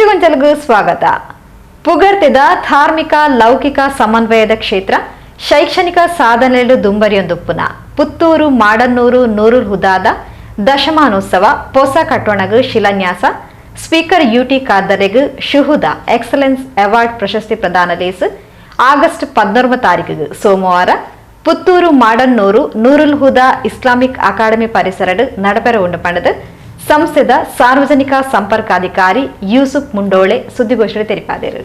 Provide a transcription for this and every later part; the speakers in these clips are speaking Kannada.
ಸುದ್ದಿಗೊಂಚಲಿಗೂ ಸ್ವಾಗತ. ಪುಗರ್ತಿದ ಧಾರ್ಮಿಕ, ಲೌಕಿಕ ಸಮನ್ವಯದ ಕ್ಷೇತ್ರ, ಶೈಕ್ಷಣಿಕ ಸಾಧನೆಗಳು ದುಂಬರಿಯೊಂದುಪ್ಪುನ. ಪುತ್ತೂರು ಮಾಡನ್ನೂರು ನೂರು ಹುದಾದ ದಶಮಾನೋತ್ಸವ, ಪೊಸ ಕಟ್ಟೋಣಗು ಶಿಲಾನ್ಯಾಸ, ಸ್ಪೀಕರ್ ಯುಟಿ ಕಾದರೆಗು ಶುಹುದ ಎಕ್ಸಲೆನ್ಸ್ ಅವಾರ್ಡ್ ಪ್ರಶಸ್ತಿ ಪ್ರದಾನ ಲೇಸ್, ಆಗಸ್ಟ್ ಪದ್ನೊರ್ಮ ತಾರೀಕಿಗೆ ಸೋಮವಾರ ಪುತ್ತೂರು ಮಾಡನ್ನೂರು ನೂರುಲ್ ಹುದಾ ಇಸ್ಲಾಮಿಕ್ ಅಕಾಡೆಮಿ ಪರಿಸರಡ್ ನಡಪೆರ ಉಂಡು ಪಂಡದು ಸಂಸ್ಥೆದ ಸಾರ್ವಜನಿಕ ಸಂಪರ್ಕಾಧಿಕಾರಿ ಯೂಸುಫ್ ಮುಂಡೋಳೆ ಸುದ್ದಿಗೋಷ್ಠಿ ತೆರಪಾದರು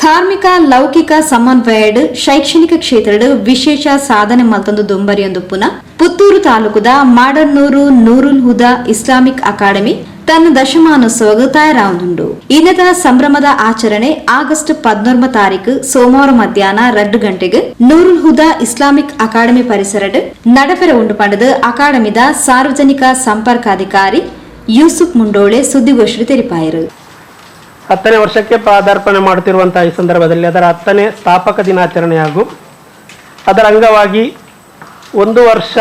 ಧಾರ್ಮಿಕ, ಲೌಕಿಕ ಸಮನ್ವಯಡ್ ಶೈಕ್ಷಣಿಕ ಕ್ಷೇತ್ರದ ವಿಶೇಷ ಸಾಧನೆ ಮಲ್ತೊಂದು ದುಂಬರಿಯೊಂದು ಪುನಃ ಪುತ್ತೂರು ತಾಲೂಕುದ ಮಾಡನ್ನೂರು ನೂರುಲ್ ಹುದಾ ಇಸ್ಲಾಮಿಕ್ ಅಕಾಡೆಮಿ ತನ್ನ ದಶಮಾನೋತ್ಸವಕ್ಕೆ ತಯಾರಾವುದುಂಡು ಇನ್ನದ ಸಂಭ್ರಮದ ಆಚರಣೆ ಆಗಸ್ಟ್ ಪದ್ನೊರ್ಮ ತಾರೀಕು ಸೋಮವಾರ ಮಧ್ಯಾಹ್ನ ಎರಡು ಗಂಟೆಗೆ ನೂರುಲ್ ಹುದಾ ಇಸ್ಲಾಮಿಕ್ ಅಕಾಡೆಮಿ ಪರಿಸರಡ್ ನಡಪೆರ ಉಂಡು ಪಂಡದ ಅಕಾಡೆಮಿದ ಸಾರ್ವಜನಿಕ ಸಂಪರ್ಕಾಧಿಕಾರಿ ಯೂಸುಫ್ ಮುಂಡೋಳೆ ಸುದ್ದಿಗೋಷ್ಠಿ ತೆರಿಪಾಯರು. ಹತ್ತನೇ ವರ್ಷಕ್ಕೆ ಪಾದಾರ್ಪಣೆ ಮಾಡುತ್ತಿರುವಂತಹ ಈ ಸಂದರ್ಭದಲ್ಲಿ ಅದರ ಹತ್ತನೇ ಸ್ಥಾಪಕ ದಿನಾಚರಣೆ ಹಾಗೂ ಅದರ ಅಂಗವಾಗಿ ಒಂದು ವರ್ಷ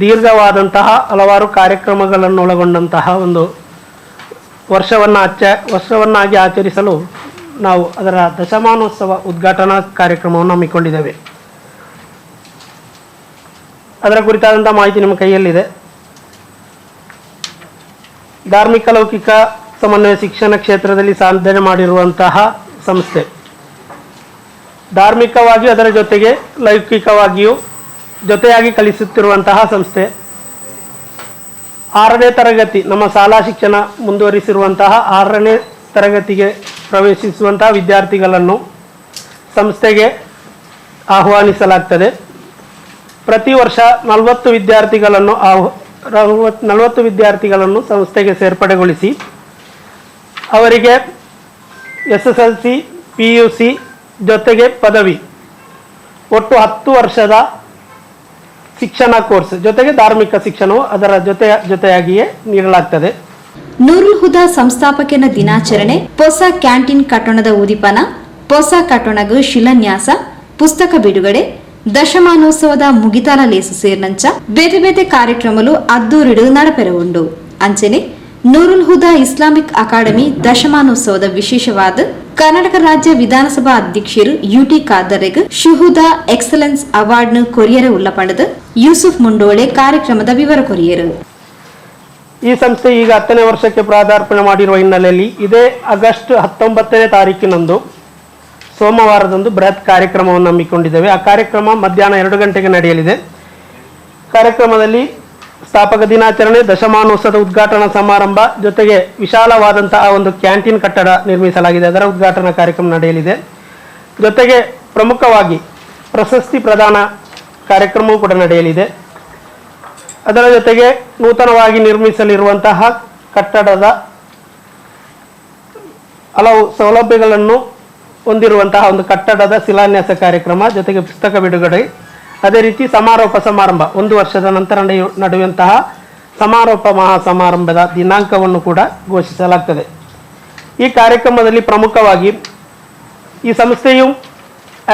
ದೀರ್ಘವಾದಂತಹ ಹಲವಾರು ಕಾರ್ಯಕ್ರಮಗಳನ್ನು ಒಳಗೊಂಡಂತಹ ಒಂದು ವರ್ಷವನ್ನು ಆಚ ವರ್ಷವನ್ನಾಗಿ ಆಚರಿಸಲು ನಾವು ಅದರ ದಶಮಾನೋತ್ಸವ ಉದ್ಘಾಟನಾ ಕಾರ್ಯಕ್ರಮವನ್ನು ಹಮ್ಮಿಕೊಂಡಿದ್ದೇವೆ. ಅದರ ಕುರಿತಾದಂಥ ಮಾಹಿತಿ ನಿಮ್ಮ ಕೈಯಲ್ಲಿದೆ. ಧಾರ್ಮಿಕ, ಲೌಕಿಕ ಸಮನ್ವಯ ಶಿಕ್ಷಣ ಕ್ಷೇತ್ರದಲ್ಲಿ ಸಾಧನೆ ಮಾಡಿರುವಂತಹ ಸಂಸ್ಥೆ. ಧಾರ್ಮಿಕವಾಗಿ ಅದರ ಜೊತೆಗೆ ಲೌಕಿಕವಾಗಿಯೂ ಜೊತೆಯಾಗಿ ಕಲಿಸುತ್ತಿರುವಂತಹ ಸಂಸ್ಥೆ. ಆರನೇ ತರಗತಿ ನಮ್ಮ ಶಾಲಾ ಶಿಕ್ಷಣ ಮುಂದುವರಿಸಿರುವಂತಹ ಆರನೇ ತರಗತಿಗೆ ಪ್ರವೇಶಿಸುವಂತಹ ವಿದ್ಯಾರ್ಥಿಗಳನ್ನು ಸಂಸ್ಥೆಗೆ ಆಹ್ವಾನಿಸಲಾಗ್ತದೆ. ಪ್ರತಿ ವರ್ಷ ನಲವತ್ತು ವಿದ್ಯಾರ್ಥಿಗಳನ್ನು ಆಹ್ ನಲವತ್ತು ವಿದ್ಯಾರ್ಥಿಗಳನ್ನು ಸಂಸ್ಥೆಗೆ ಸೇರ್ಪಡೆಗೊಳಿಸಿ ಅವರಿಗೆ S S L C, P U C ಜೊತೆಗೆ ಪದವಿ. ಒಟ್ಟು ಹತ್ತು ವರ್ಷದ ಶಿಕ್ಷಣ ಕೋರ್ಸ್. ಜೊತೆಗೆ ಧಾರ್ಮಿಕ ಶಿಕ್ಷಣವು ಅದರ ಜೊತೆ, ಜೊತೆಯಾಗಿಯೇ ನೀಡಲಾಗ್ತದೆ. ನೂರುಲ್ ಹುದಾ ಸಂಸ್ಥಾಪಕನ ದಿನಾಚರಣೆ ಹೊಸ ಕ್ಯಾಂಟೀನ್ ಕಟ್ಟಣದ ಉದಿಪನ ಹೊಸ ಕಟ್ಟಣಗೂ ಶಿಲಾನ್ಯಾಸ, ಪುಸ್ತಕ ಬಿಡುಗಡೆ, ದಶಮಾನೋತ್ಸವದ ಮುಗಿತಾಲ ಲೇಸು ಸೇರ್ನಂಚ ಬೇರೆ ಬೇರೆ ಅದ್ದೂರಿಡು ನಡಪೆರ ಉಂಡು ಅಂಚನೆ, ನೂರುಲ್ ಹುದಾ ಇಸ್ಲಾಮಿಕ್ ಅಕಾಡೆಮಿ ದಶಮಾನೋತ್ಸವದ ವಿಶೇಷವಾದ ಕರ್ನಾಟಕ ರಾಜ್ಯ ವಿಧಾನಸಭಾ ಅಧ್ಯಕ್ಷರು ಯುಟಿ ಖಾದರೆಗ್ ಶುಹುದಾ ಎಕ್ಸಲೆನ್ಸ್ ಕೊರಿಯರ್ ಉಳ್ಳ ಪಂಡದ ಯೂಸುಫ್ ಮುಂಡೋಳೆ ಕಾರ್ಯಕ್ರಮದ ವಿವರ ಕೊರಿಯರು. ಈ ಸಂಸ್ಥೆ ಈಗ ಹತ್ತನೇ ವರ್ಷಕ್ಕೆ ಪ್ರಾದಾರ್ಪಣೆ ಮಾಡಿರುವ ಹಿನ್ನೆಲೆಯಲ್ಲಿ ಇದೇ ಆಗಸ್ಟ್ ಹತ್ತೊಂಬತ್ತನೇ ತಾರೀಕಿನಂದು ಸೋಮವಾರದಂದು ಬೃಹತ್ ಕಾರ್ಯಕ್ರಮವನ್ನು ಹಮ್ಮಿಕೊಂಡಿದ್ದೇವೆ. ಆ ಕಾರ್ಯಕ್ರಮ ಮಧ್ಯಾಹ್ನ ಎರಡು ಗಂಟೆಗೆ ನಡೆಯಲಿದೆ. ಕಾರ್ಯಕ್ರಮದಲ್ಲಿ ಸ್ಥಾಪಕ ದಿನಾಚರಣೆ, ದಶಮಾನೋತ್ಸವದ ಉದ್ಘಾಟನಾ ಸಮಾರಂಭ ಜೊತೆಗೆ ವಿಶಾಲವಾದಂತಹ ಒಂದು ಕ್ಯಾಂಟೀನ್ ಕಟ್ಟಡ ನಿರ್ಮಿಸಲಾಗಿದೆ. ಅದರ ಉದ್ಘಾಟನಾ ಕಾರ್ಯಕ್ರಮ ನಡೆಯಲಿದೆ. ಜೊತೆಗೆ ಪ್ರಮುಖವಾಗಿ ಪ್ರಶಸ್ತಿ ಪ್ರದಾನ ಕಾರ್ಯಕ್ರಮವೂ ಕೂಡ ನಡೆಯಲಿದೆ. ಅದರ ಜೊತೆಗೆ ನೂತನವಾಗಿ ನಿರ್ಮಿಸಲಿರುವಂತಹ ಕಟ್ಟಡದ ಹಲವು ಸೌಲಭ್ಯಗಳನ್ನು ಹೊಂದಿರುವಂತಹ ಒಂದು ಕಟ್ಟಡದ ಶಿಲಾನ್ಯಾಸ ಕಾರ್ಯಕ್ರಮ ಜೊತೆಗೆ ಪುಸ್ತಕ ಬಿಡುಗಡೆ ಅದೇ ರೀತಿ ಸಮಾರೋಪ ಸಮಾರಂಭ. ಒಂದು ವರ್ಷದ ನಂತರ ನಡೆಯು, ನಡೆಯುವಂತಹ ಸಮಾರೋಪ ಮಹಾ ಸಮಾರಂಭದ ದಿನಾಂಕವನ್ನು ಕೂಡ ಘೋಷಿಸಲಾಗ್ತದೆ. ಈ ಕಾರ್ಯಕ್ರಮದಲ್ಲಿ ಪ್ರಮುಖವಾಗಿ ಈ ಸಂಸ್ಥೆಯು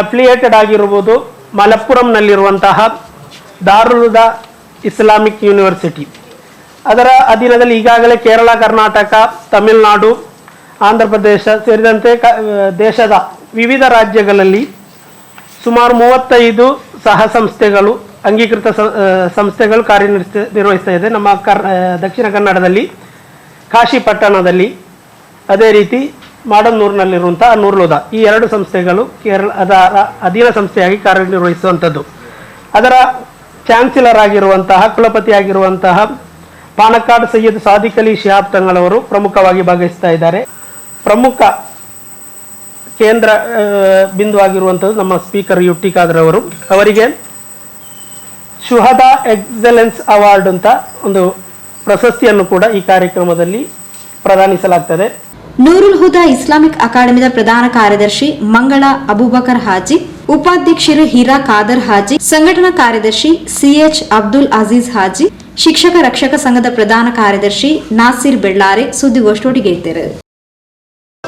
ಅಫಿಲಿಯೇಟೆಡ್ ಆಗಿರುವುದು ಮಲಪ್ಪುರಂನಲ್ಲಿರುವಂತಹ ದಾರುದ ಇಸ್ಲಾಮಿಕ್ ಯೂನಿವರ್ಸಿಟಿ. ಅದರ ಅಧೀನದಲ್ಲಿ ಈಗಾಗಲೇ ಕೇರಳ, ಕರ್ನಾಟಕ, ತಮಿಳುನಾಡು, ಆಂಧ್ರ ಪ್ರದೇಶ ಸೇರಿದಂತೆ ದೇಶದ ವಿವಿಧ ರಾಜ್ಯಗಳಲ್ಲಿ ಸುಮಾರು ಮೂವತ್ತೈದು ಸಹ ಸಂಸ್ಥೆಗಳು, ಅಂಗೀಕೃತ ಸಂಸ್ಥೆಗಳು ಕಾರ್ಯನಿರ್ವಹಿಸ್ತ, ನಿರ್ವಹಿಸ್ತಾ ಇದೆ. ನಮ್ಮ ಕರ್ ದಕ್ಷಿಣ ಕನ್ನಡದಲ್ಲಿ ಕಾಶಿ ಪಟ್ಟಣದಲ್ಲಿ ಅದೇ ರೀತಿ ಮಾಡನ್ನೂರಿನಲ್ಲಿರುವಂತಹ ನೂರ್ಲೋದ ಈ ಎರಡು ಸಂಸ್ಥೆಗಳು ಕೇರಳ, ಅದರ ಅಧೀನ ಸಂಸ್ಥೆಯಾಗಿ ಕಾರ್ಯನಿರ್ವಹಿಸುವಂಥದ್ದು. ಅದರ ಚಾನ್ಸಲರ್ ಆಗಿರುವಂತಹ, ಕುಲಪತಿ ಆಗಿರುವಂತಹ ಪಾನಕ್ಕಾಡ್ ಸೈಯದ್ ಸಾದಿಕ್ ಅಲಿ ಶಿಹಾಬ್ ತಂಗಳವರು ಪ್ರಮುಖವಾಗಿ ಭಾಗವಹಿಸ್ತಾ ಇದ್ದಾರೆ. ಪ್ರಮುಖ ಕೇಂದ್ರ ಬಿಂದು ಆಗಿರುವಂಥದ್ದು ನಮ್ಮ ಸ್ಪೀಕರ್ ಯು ಟಿ ಖಾದರ್ ಅವರು. ಅವರಿಗೆ ಶುಹದ ಎಕ್ಸಲೆನ್ಸ್ ಅವಾರ್ಡ್ ಅಂತ ಒಂದು ಪ್ರಶಸ್ತಿಯನ್ನು ಕೂಡ ಈ ಕಾರ್ಯಕ್ರಮದಲ್ಲಿ ಪ್ರದಾನಿಸಲಾಗ್ತದೆ. ನೂರುಲ್ ಹುದಾ ಇಸ್ಲಾಮಿಕ್ ಅಕಾಡೆಮಿದ ಪ್ರಧಾನ ಕಾರ್ಯದರ್ಶಿ ಮಂಗಳ ಅಬೂಬಕರ್ ಹಾಜಿ, ಉಪಾಧ್ಯಕ್ಷರು ಹೀರಾ ಖಾದರ್ ಹಾಜಿ, ಸಂಘಟನಾ ಕಾರ್ಯದರ್ಶಿ ಸಿಎಚ್ ಅಬ್ದುಲ್ ಅಜೀಜ್ ಹಾಜಿ, ಶಿಕ್ಷಕ ರಕ್ಷಕ ಸಂಘದ ಪ್ರಧಾನ ಕಾರ್ಯದರ್ಶಿ ನಾಸಿರ್ ಬೆಳ್ಳಾರೆ ಸುದ್ದಿಗೋಷ್ಠಿಗೆ ಇದ್ದರು.